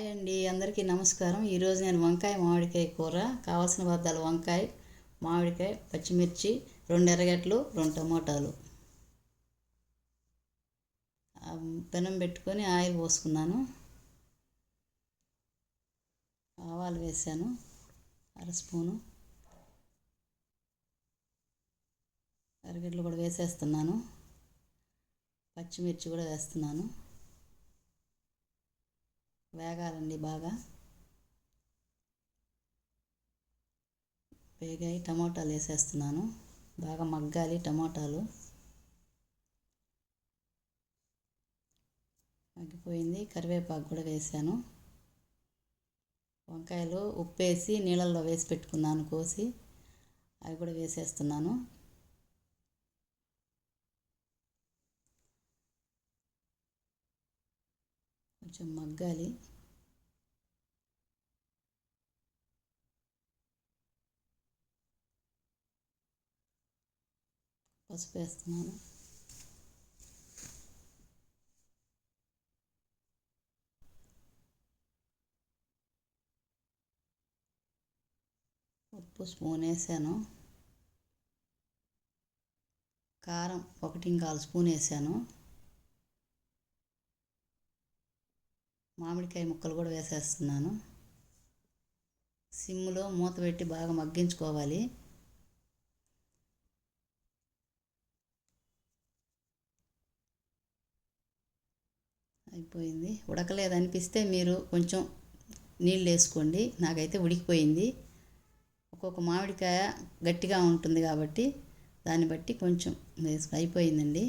Hi అండి అందరికీ నమస్కారం. ఈరోజు నేను వంకాయ మామిడికాయ కూర కావాల్సిన పదార్థాలు వంకాయ మామిడికాయ పచ్చిమిర్చి రెండు ఎర్రగడ్డలు రెండు టమోటాలు. పెనం పెట్టుకొని ఆయిల్ పోసుకున్నాను. ఆవాలు వేసాను అర స్పూను. ఎర్రగడ్డలు కూడా వేసేస్తున్నాను. పచ్చిమిర్చి కూడా వేస్తున్నాను. వేగాలండి బాగా. వేగాయి టమోటాలు వేసేస్తున్నాను. బాగా మగ్గాలి టమాటాలు. మగ్గిపోయింది. కరివేపాకు కూడా వేసాను. వంకాయలు ఉప్పు వేసి నీళ్ళల్లో వేసి పెట్టుకున్నాను కోసి. అవి కూడా వేసేస్తున్నాను. కొంచెం మగ్గాలి. పసుపు వేస్తున్నాను. ఉప్పు స్పూన్ వేసాను. కారం ఒకటి కాలు స్పూన్ వేసాను. మామిడికాయ ముక్కలు కూడా వేసేస్తున్నాను. సిమ్లో మూత పెట్టి బాగా మగ్గించుకోవాలి. అయిపోయింది. ఉడకలేదు అనిపిస్తే మీరు కొంచెం నీళ్ళు వేసుకోండి. నాకైతే ఉడికిపోయింది. ఒక్కొక్క మామిడికాయ గట్టిగా ఉంటుంది కాబట్టి దాన్ని బట్టి కొంచెం వేసుకు అయిపోయిందండి.